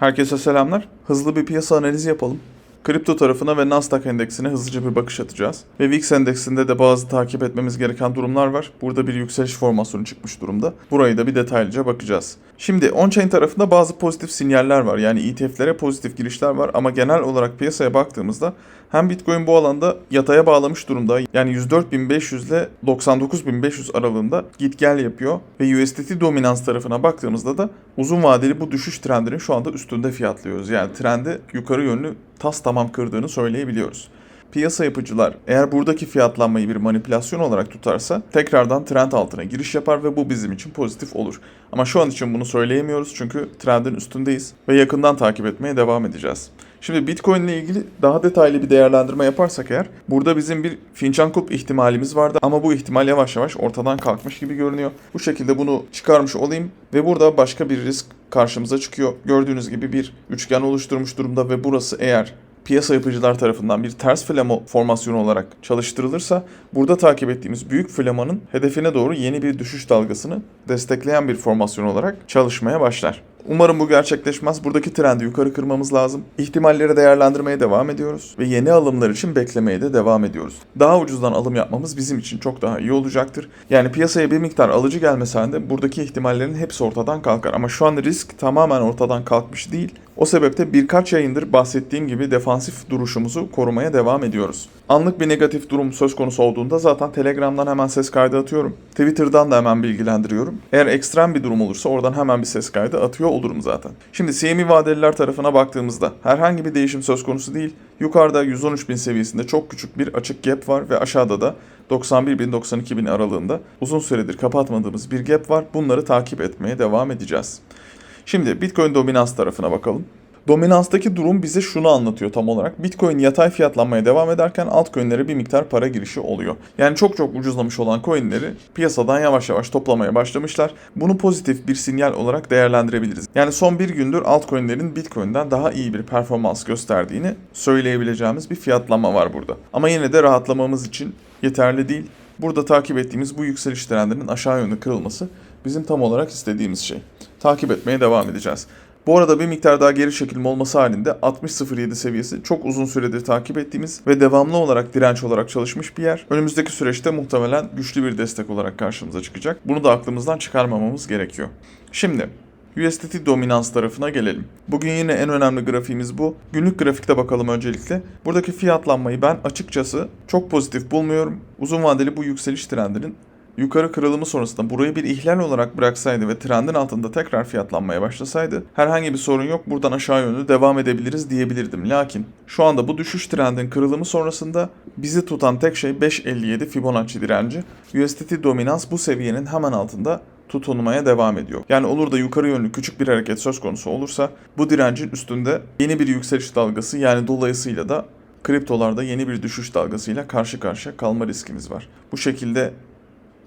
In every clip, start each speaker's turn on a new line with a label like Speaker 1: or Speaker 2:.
Speaker 1: Herkese selamlar. Hızlı bir piyasa analizi yapalım. Kripto tarafına ve Nasdaq endeksine hızlıca bir bakış atacağız. Ve VIX endeksinde de bazı takip etmemiz gereken durumlar var. Burada bir yükseliş formasyonu çıkmış durumda. Burayı da bir detaylıca bakacağız. Şimdi on-chain tarafında bazı pozitif sinyaller var. Yani ETF'lere pozitif girişler var ama genel olarak piyasaya baktığımızda hem Bitcoin bu alanda yataya bağlamış durumda. Yani 104.500 ile 99.500 aralığında git gel yapıyor. Ve USDT dominans tarafına baktığımızda da uzun vadeli bu düşüş trendinin şu anda üstünde fiyatlıyoruz. Yani trendi yukarı yönlü tas tamam kırdığını söyleyebiliyoruz. Piyasa yapıcılar eğer buradaki fiyatlanmayı bir manipülasyon olarak tutarsa tekrardan trend altına giriş yapar ve bu bizim için pozitif olur. Ama şu an için bunu söyleyemiyoruz çünkü trendin üstündeyiz ve yakından takip etmeye devam edeceğiz. Şimdi Bitcoin ile ilgili daha detaylı bir değerlendirme yaparsak eğer burada bizim bir fincan kulp ihtimalimiz vardı ama bu ihtimal yavaş yavaş ortadan kalkmış gibi görünüyor. Bu şekilde bunu çıkarmış olayım ve burada başka bir risk karşımıza çıkıyor. Gördüğünüz gibi bir üçgen oluşturmuş durumda ve burası eğer piyasa yapıcılar tarafından bir ters flama formasyonu olarak çalıştırılırsa burada takip ettiğimiz büyük flamanın hedefine doğru yeni bir düşüş dalgasını destekleyen bir formasyon olarak çalışmaya başlar. Umarım bu gerçekleşmez. Buradaki trendi yukarı kırmamız lazım. İhtimalleri değerlendirmeye devam ediyoruz ve yeni alımlar için beklemeye de devam ediyoruz. Daha ucuzdan alım yapmamız bizim için çok daha iyi olacaktır. Yani piyasaya bir miktar alıcı gelmese halinde buradaki ihtimallerin hepsi ortadan kalkar. Ama şu an risk tamamen ortadan kalkmış değil. O sebeple birkaç yayındır bahsettiğim gibi defansif duruşumuzu korumaya devam ediyoruz. Anlık bir negatif durum söz konusu olduğunda zaten Telegram'dan hemen ses kaydı atıyorum. Twitter'dan da hemen bilgilendiriyorum. Eğer ekstrem bir durum olursa oradan hemen bir ses kaydı atıyor olurum zaten. Şimdi CME vadeliler tarafına baktığımızda herhangi bir değişim söz konusu değil. Yukarıda 113.000 seviyesinde çok küçük bir açık gap var ve aşağıda da 91.000-92.000 aralığında uzun süredir kapatmadığımız bir gap var. Bunları takip etmeye devam edeceğiz. Şimdi Bitcoin dominans tarafına bakalım. Dominanstaki durum bize şunu anlatıyor tam olarak. Bitcoin yatay fiyatlanmaya devam ederken altcoin'lere bir miktar para girişi oluyor. Yani çok çok ucuzlamış olan coin'leri piyasadan yavaş yavaş toplamaya başlamışlar. Bunu pozitif bir sinyal olarak değerlendirebiliriz. Yani son bir gündür altcoin'lerin Bitcoin'den daha iyi bir performans gösterdiğini söyleyebileceğimiz bir fiyatlanma var burada. Ama yine de rahatlamamız için yeterli değil. Burada takip ettiğimiz bu yükseliş trendinin aşağı yönlü kırılması bizim tam olarak istediğimiz şey. Takip etmeye devam edeceğiz. Bu arada bir miktar daha geri çekilme olması halinde 60.07 seviyesi çok uzun süredir takip ettiğimiz ve devamlı olarak direnç olarak çalışmış bir yer. Önümüzdeki süreçte muhtemelen güçlü bir destek olarak karşımıza çıkacak. Bunu da aklımızdan çıkarmamamız gerekiyor. Şimdi USDT dominans tarafına gelelim. Bugün yine en önemli grafiğimiz bu. Günlük grafikte bakalım öncelikle. Buradaki fiyatlanmayı ben açıkçası çok pozitif bulmuyorum. Uzun vadeli bu yükseliş trendinin yukarı kırılımı sonrasında burayı bir ihlal olarak bıraksaydı ve trendin altında tekrar fiyatlanmaya başlasaydı herhangi bir sorun yok buradan aşağı yönlü devam edebiliriz diyebilirdim. Lakin şu anda bu düşüş trendin kırılımı sonrasında bizi tutan tek şey 5.57 Fibonacci direnci. USDT dominans bu seviyenin hemen altında tutunmaya devam ediyor. Yani olur da yukarı yönlü küçük bir hareket söz konusu olursa bu direncin üstünde yeni bir yükseliş dalgası yani dolayısıyla da kriptolarda yeni bir düşüş dalgasıyla karşı karşıya kalma riskimiz var. Bu şekilde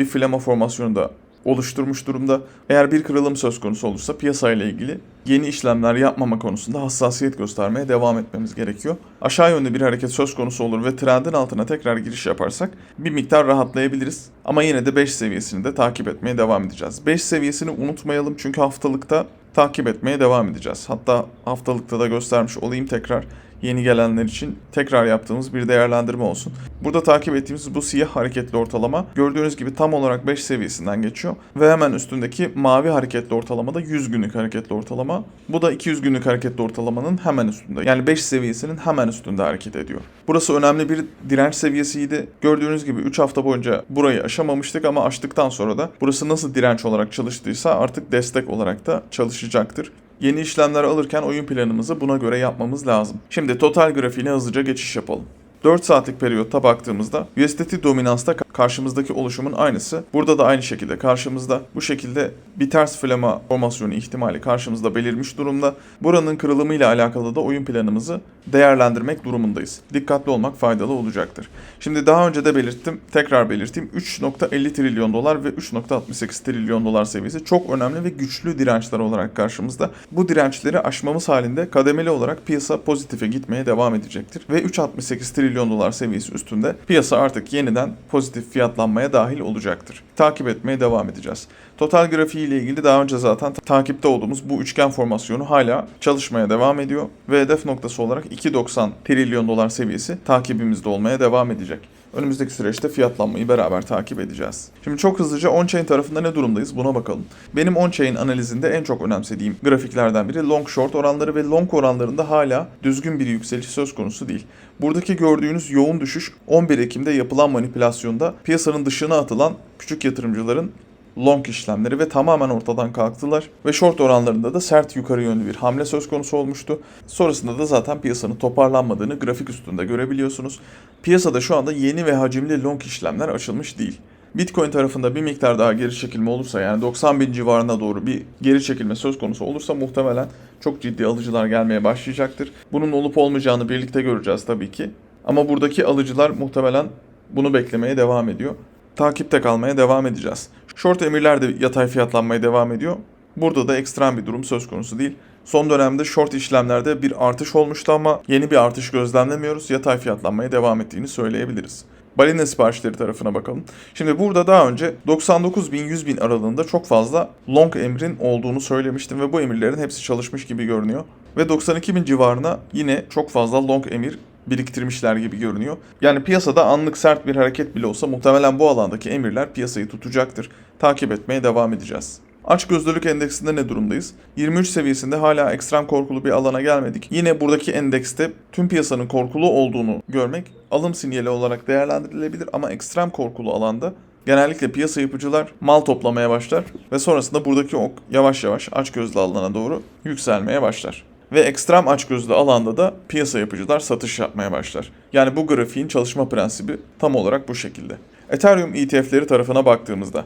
Speaker 1: bir flama formasyonu da oluşturmuş durumda. Eğer bir kırılım söz konusu olursa piyasayla ilgili yeni işlemler yapmama konusunda hassasiyet göstermeye devam etmemiz gerekiyor. Aşağı yönlü bir hareket söz konusu olur ve trendin altına tekrar giriş yaparsak bir miktar rahatlayabiliriz. Ama yine de 5 seviyesini de takip etmeye devam edeceğiz. 5 seviyesini unutmayalım çünkü haftalıkta takip etmeye devam edeceğiz. Hatta haftalıkta da göstermiş olayım tekrar yeni gelenler için tekrar yaptığımız bir değerlendirme olsun. Burada takip ettiğimiz bu siyah hareketli ortalama gördüğünüz gibi tam olarak 5 seviyesinden geçiyor ve hemen üstündeki mavi hareketli ortalama da 100 günlük hareketli ortalama. Bu da 200 günlük hareketli ortalamanın hemen üstünde. Yani 5 seviyesinin hemen üstünde hareket ediyor. Burası önemli bir direnç seviyesiydi. Gördüğünüz gibi 3 hafta boyunca burayı aşamamıştık ama aştıktan sonra da burası nasıl direnç olarak çalıştıysa artık destek olarak da çalışacaktır. Yeni işlemler alırken oyun planımızı buna göre yapmamız lazım. Şimdi total grafiğine hızlıca geçiş yapalım. 4 saatlik periyotta baktığımızda USDT dominansta karşımızdaki oluşumun aynısı. Burada da aynı şekilde karşımızda bu şekilde bir ters flama formasyonu ihtimali karşımızda belirmiş durumda. Buranın kırılımıyla alakalı da oyun planımızı değerlendirmek durumundayız. Dikkatli olmak faydalı olacaktır. Şimdi daha önce de belirttim, tekrar belirteyim. 3.50 trilyon dolar ve 3.68 trilyon dolar seviyesi çok önemli ve güçlü dirençler olarak karşımızda. Bu dirençleri aşmamız halinde kademeli olarak piyasa pozitife gitmeye devam edecektir. Ve 3.68 trilyon trilyon dolar seviyesi üstünde piyasa artık yeniden pozitif fiyatlanmaya dahil olacaktır. Takip etmeye devam edeceğiz. Total grafiği ile ilgili daha önce zaten takipte olduğumuz bu üçgen formasyonu hala çalışmaya devam ediyor ve hedef noktası olarak 2.90 trilyon dolar seviyesi takibimizde olmaya devam edecek. Önümüzdeki süreçte fiyatlanmayı beraber takip edeceğiz. Şimdi çok hızlıca on-chain tarafında ne durumdayız buna bakalım. Benim on-chain analizinde en çok önemsediğim grafiklerden biri long short oranları ve long oranlarında hala düzgün bir yükseliş söz konusu değil. Buradaki gördüğünüz yoğun düşüş 11 Ekim'de yapılan manipülasyonda piyasanın dışına atılan küçük yatırımcıların long işlemleri ve tamamen ortadan kalktılar ve short oranlarında da sert yukarı yönlü bir hamle söz konusu olmuştu. Sonrasında da zaten piyasanın toparlanmadığını grafik üstünde görebiliyorsunuz. Piyasada şu anda yeni ve hacimli long işlemler açılmış değil. Bitcoin tarafında bir miktar daha geri çekilme olursa yani 90 bin civarına doğru bir geri çekilme söz konusu olursa muhtemelen çok ciddi alıcılar gelmeye başlayacaktır. Bunun olup olmayacağını birlikte göreceğiz tabii ki. Ama buradaki alıcılar muhtemelen bunu beklemeye devam ediyor. Takipte kalmaya devam edeceğiz. Short emirler de yatay fiyatlanmaya devam ediyor. Burada da ekstrem bir durum söz konusu değil. Son dönemde short işlemlerde bir artış olmuştu ama yeni bir artış gözlemlemiyoruz. Yatay fiyatlanmaya devam ettiğini söyleyebiliriz. Balina siparişleri tarafına bakalım. Şimdi burada daha önce 99 bin 100 bin aralığında çok fazla long emrin olduğunu söylemiştim ve bu emirlerin hepsi çalışmış gibi görünüyor. Ve 92 bin civarına yine çok fazla long emir biriktirmişler gibi görünüyor. Yani piyasada anlık sert bir hareket bile olsa muhtemelen bu alandaki emirler piyasayı tutacaktır. Takip etmeye devam edeceğiz. Açgözlülük endeksinde ne durumdayız? 23 seviyesinde hala ekstrem korkulu bir alana gelmedik. Yine buradaki endekste tüm piyasanın korkulu olduğunu görmek alım sinyali olarak değerlendirilebilir ama ekstrem korkulu alanda genellikle piyasa yapıcılar mal toplamaya başlar ve sonrasında buradaki ok yavaş yavaş açgözlü alana doğru yükselmeye başlar. Ve ekstrem açgözlü alanda da piyasa yapıcılar satış yapmaya başlar. Yani bu grafiğin çalışma prensibi tam olarak bu şekilde. Ethereum ETF'leri tarafına baktığımızda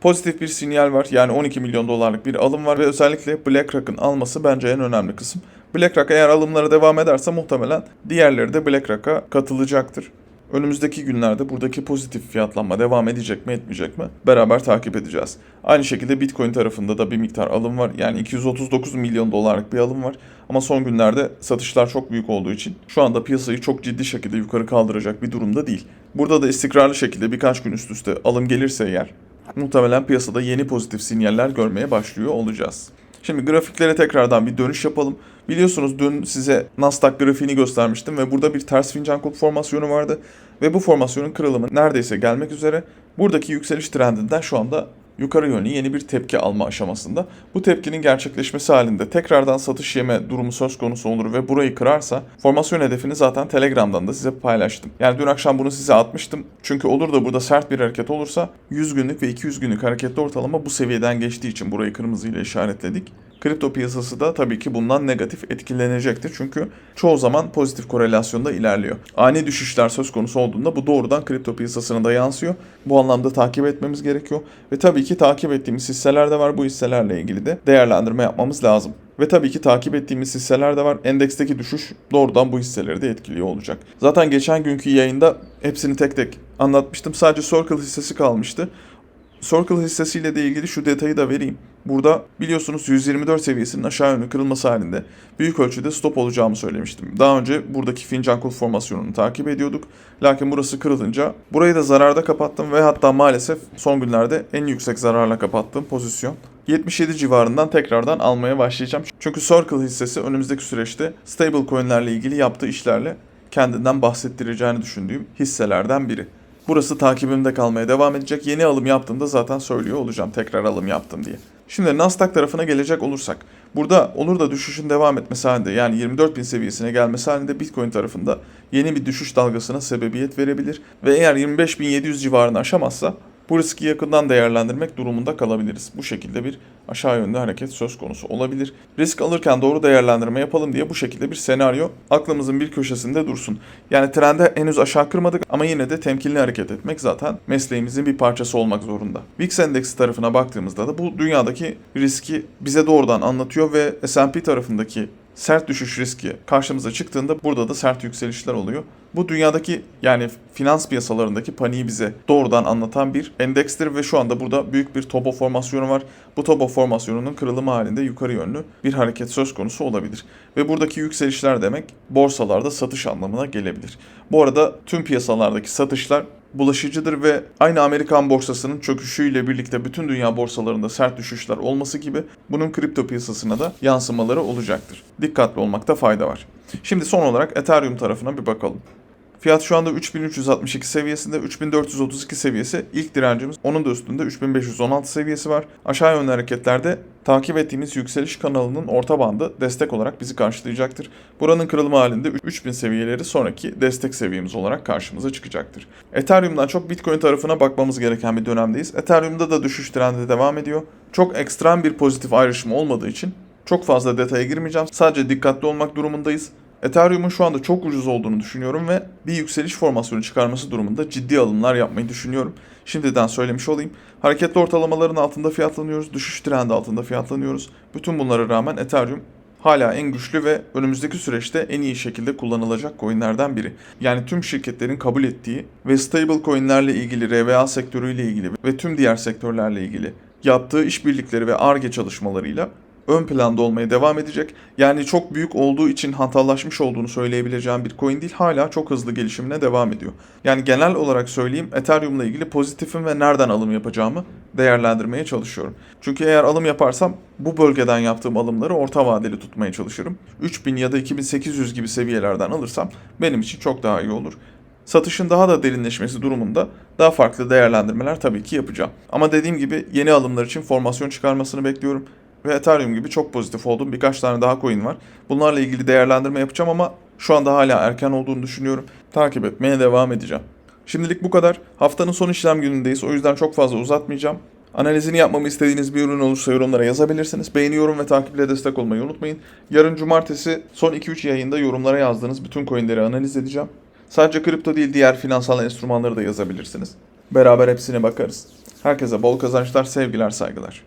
Speaker 1: pozitif bir sinyal var. Yani 12 milyon dolarlık bir alım var ve özellikle BlackRock'ın alması bence en önemli kısım. BlackRock eğer alımlara devam ederse muhtemelen diğerleri de BlackRock'a katılacaktır. Önümüzdeki günlerde buradaki pozitif fiyatlanma devam edecek mi etmeyecek mi beraber takip edeceğiz. Aynı şekilde Bitcoin tarafında da bir miktar alım var. Yani 239 milyon dolarlık bir alım var. Ama son günlerde satışlar çok büyük olduğu için şu anda piyasayı çok ciddi şekilde yukarı kaldıracak bir durumda değil. Burada da istikrarlı şekilde birkaç gün üst üste alım gelirse eğer muhtemelen piyasada yeni pozitif sinyaller görmeye başlıyor olacağız. Şimdi grafiklere tekrardan bir dönüş yapalım. Biliyorsunuz dün size Nasdaq grafiğini göstermiştim ve burada bir ters fincan kulp formasyonu vardı. Ve bu formasyonun kırılımı neredeyse gelmek üzere. Buradaki yükseliş trendinden şu anda yukarı yönlü yeni bir tepki alma aşamasında. Bu tepkinin gerçekleşmesi halinde tekrardan satış yeme durumu söz konusu olur ve burayı kırarsa formasyon hedefini zaten Telegram'dan da size paylaştım. Yani dün akşam bunu size atmıştım. Çünkü olur da burada sert bir hareket olursa 100 günlük ve 200 günlük hareketli ortalama bu seviyeden geçtiği için burayı kırmızıyla işaretledik. Kripto piyasası da tabii ki bundan negatif etkilenecektir. Çünkü çoğu zaman pozitif korelasyonda ilerliyor. Ani düşüşler söz konusu olduğunda bu doğrudan kripto piyasasına da yansıyor. Bu anlamda takip etmemiz gerekiyor. Ve tabii ki takip ettiğimiz hisseler de var. Bu hisselerle ilgili de değerlendirme yapmamız lazım. Ve tabii ki takip ettiğimiz hisseler de var. Endeksteki düşüş doğrudan bu hisseleri de etkiliyor olacak. Zaten geçen günkü yayında hepsini tek tek anlatmıştım. Sadece Circle hissesi kalmıştı. Circle hissesiyle de ilgili şu detayı da vereyim. Burada biliyorsunuz 124 seviyesinin aşağı yönlü kırılması halinde büyük ölçüde stop olacağımı söylemiştim. Daha önce buradaki fincan kol formasyonunu takip ediyorduk. Lakin burası kırılınca burayı da zararda kapattım ve hatta maalesef son günlerde en yüksek zararla kapattığım pozisyon. 77 civarından tekrardan almaya başlayacağım. Çünkü Circle hissesi önümüzdeki süreçte stable coinlerle ilgili yaptığı işlerle kendinden bahsettireceğini düşündüğüm hisselerden biri. Burası takibimde kalmaya devam edecek. Yeni alım yaptığımda zaten söylüyor olacağım tekrar alım yaptım diye. Şimdi Nasdaq tarafına gelecek olursak. Burada olur da düşüşün devam etmesi halinde yani 24 bin seviyesine gelmesi halinde Bitcoin tarafında yeni bir düşüş dalgasına sebebiyet verebilir. Ve eğer 25.700 civarını aşamazsa bu riski yakından değerlendirmek durumunda kalabiliriz. Bu şekilde bir aşağı yönlü hareket söz konusu olabilir. Risk alırken doğru değerlendirme yapalım diye bu şekilde bir senaryo aklımızın bir köşesinde dursun. Yani trende henüz aşağı kırmadık ama yine de temkinli hareket etmek zaten mesleğimizin bir parçası olmak zorunda. VIX endeksi tarafına baktığımızda da bu dünyadaki riski bize doğrudan anlatıyor ve S&P tarafındaki sert düşüş riski karşımıza çıktığında burada da sert yükselişler oluyor. Bu dünyadaki yani finans piyasalarındaki paniği bize doğrudan anlatan bir endekstir ve şu anda burada büyük bir topo formasyonu var. Bu topo formasyonunun kırılımı halinde yukarı yönlü bir hareket söz konusu olabilir. Ve buradaki yükselişler demek borsalarda satış anlamına gelebilir. Bu arada tüm piyasalardaki satışlar bulaşıcıdır ve aynı Amerikan borsasının çöküşüyle birlikte bütün dünya borsalarında sert düşüşler olması gibi bunun kripto piyasasına da yansımaları olacaktır. Dikkatli olmakta fayda var. Şimdi son olarak Ethereum tarafına bir bakalım. Fiyat şu anda 3362 seviyesinde, 3432 seviyesi ilk direncimiz. Onun da üstünde 3516 seviyesi var. Aşağı yönlü hareketlerde takip ettiğimiz yükseliş kanalının orta bandı destek olarak bizi karşılayacaktır. Buranın kırılma halinde 3000 seviyeleri sonraki destek seviyemiz olarak karşımıza çıkacaktır. Ethereum'dan çok Bitcoin tarafına bakmamız gereken bir dönemdeyiz. Ethereum'da da düşüş trendi devam ediyor. Çok ekstrem bir pozitif ayrışım olmadığı için çok fazla detaya girmeyeceğim. Sadece dikkatli olmak durumundayız. Ethereum'un şu anda çok ucuz olduğunu düşünüyorum ve bir yükseliş formasyonu çıkarması durumunda ciddi alımlar yapmayı düşünüyorum. Şimdiden söylemiş olayım. Hareketli ortalamaların altında fiyatlanıyoruz, düşüş trendi altında fiyatlanıyoruz. Bütün bunlara rağmen Ethereum hala en güçlü ve önümüzdeki süreçte en iyi şekilde kullanılacak coinlerden biri. Yani tüm şirketlerin kabul ettiği ve stable coinlerle ilgili, RVA sektörüyle ilgili ve tüm diğer sektörlerle ilgili yaptığı işbirlikleri ve ARGE çalışmalarıyla ön planda olmaya devam edecek. Yani çok büyük olduğu için hantallaşmış olduğunu söyleyebileceğim bir coin değil. Hala çok hızlı gelişimine devam ediyor. Yani genel olarak söyleyeyim Ethereum'la ilgili pozitifim ve nereden alım yapacağımı değerlendirmeye çalışıyorum. Çünkü eğer alım yaparsam bu bölgeden yaptığım alımları orta vadeli tutmaya çalışırım. 3000 ya da 2800 gibi seviyelerden alırsam benim için çok daha iyi olur. Satışın daha da derinleşmesi durumunda daha farklı değerlendirmeler tabii ki yapacağım. Ama dediğim gibi yeni alımlar için formasyon çıkarmasını bekliyorum ve Ethereum gibi çok pozitif olduğum birkaç tane daha coin var. Bunlarla ilgili değerlendirme yapacağım ama şu anda hala erken olduğunu düşünüyorum. Takip etmeye devam edeceğim. Şimdilik bu kadar. Haftanın son işlem günündeyiz. O yüzden çok fazla uzatmayacağım. Analizini yapmamı istediğiniz bir ürün olursa yorumlara yazabilirsiniz. Beğeni, yorum ve takiple destek olmayı unutmayın. Yarın cumartesi son 2-3 yayında yorumlara yazdığınız bütün coinleri analiz edeceğim. Sadece kripto değil diğer finansal enstrümanları da yazabilirsiniz. Beraber hepsine bakarız. Herkese bol kazançlar, sevgiler, saygılar.